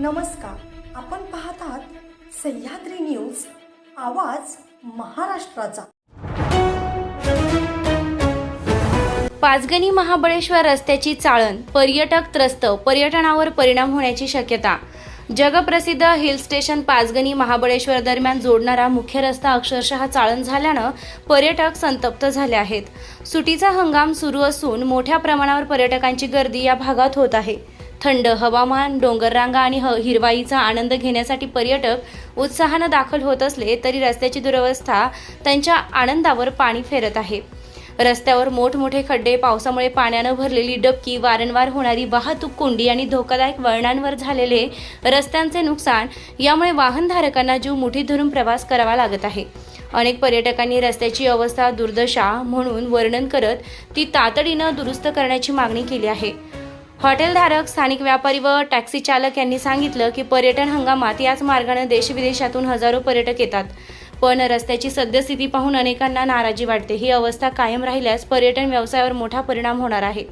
नमस्कार. आपण पाहत आहात सह्याद्री न्यूज आवाज महाराष्ट्राचा. पाचगणी महाबळेश्वर रस्त्याची चाळण पर्यटक त्रस्त पर्यटनावर परिणाम होण्याची शक्यता. जगप्रसिद्ध हिल स्टेशन पाचगणी महाबळेश्वर दरम्यान जोडणारा मुख्य रस्ता अक्षरशः चाळण झाल्यानं पर्यटक संतप्त झाले आहेत. सुटीचा हंगाम सुरू असून मोठ्या प्रमाणावर पर्यटकांची गर्दी या भागात होत आहे. थंड हवामान डोंगररांगा आणि ह- हिरवाईचा आनंद घेण्यासाठी पर्यटक उत्साहानं दाखल होत असले तरी रस्त्याची दुरवस्था त्यांच्या आनंदावर पाणी फेरत आहे. रस्त्यावर मोठमोठे खड्डे पावसामुळे पाण्यानं भरलेली डबकी वारंवार होणारी वाहतूक कोंडी आणि धोकादायक वळणांवर झालेले रस्त्यांचे नुकसान यामुळे वाहनधारकांना जीव मुठीत धरून प्रवास करावा लागत आहे. अनेक पर्यटकांनी रस्त्याची अवस्था दुर्दशा म्हणून वर्णन करत ती तातडीनं दुरुस्त करण्याची मागणी केली आहे. हॉटेलधारक स्थानिक व्यापारी व टॅक्सी चालक यांनी सांगितलं की पर्यटन हंगामात याच मार्गाने देशविदेशातून हजारो पर्यटक येतात. पण रस्त्याची सद्यस्थिती पाहून अनेकांना नाराजी वाटते. ही अवस्था कायम राहिल्यास पर्यटन व्यवसायावर मोठा परिणाम होणार आहे.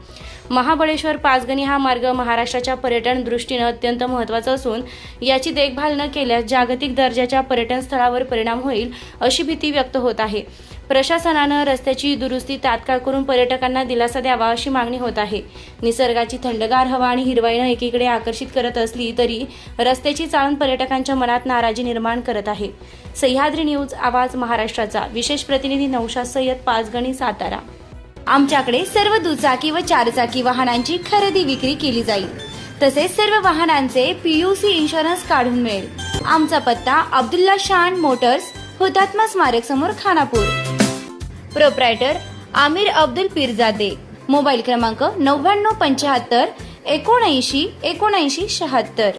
महाबळेश्वर पाचगणी हा मार्ग महाराष्ट्राच्या पर्यटन दृष्टीनं अत्यंत महत्त्वाचा असून याची देखभाल न केल्यास जागतिक दर्जाच्या पर्यटन स्थळावर परिणाम होईल अशी भीती व्यक्त होत आहे. प्रशासनानं रस्त्याची दुरुस्ती तात्काळ करून पर्यटकांना दिलासा द्यावा अशी मागणी होत आहे. निसर्गाची थंडगार हवा आणि हिरवाईनं एकीकडे आकर्षित करत असली तरी रस्त्याची चाळण पर्यटकांच्या मनात नाराजी निर्माण करत आहे. सह्याद्री न्यूज आवाज महाराष्ट्राचा. विशेष प्रतिनिधी नौशाद सय्यद पाचगणी सातारा. आमच्याकडे सर्व दुचाकी व चारचाकी वाहनांची खरेदी विक्री केली जाईल. तसेच सर्व वाहनांचे पीयूसी इन्शुरन्स काढून मिळेल. आमचा पत्ता अब्दुल्ला शान मोटर्स हुतात्मा स्मारक समोर खानापूर. प्रोप्रायटर आमिर अब्दुल पिरजादे. मोबाईल क्रमांक नव्याण्णव पंच्याहत्तर एकोणऐंशी एकोणऐंशी शहात्तर.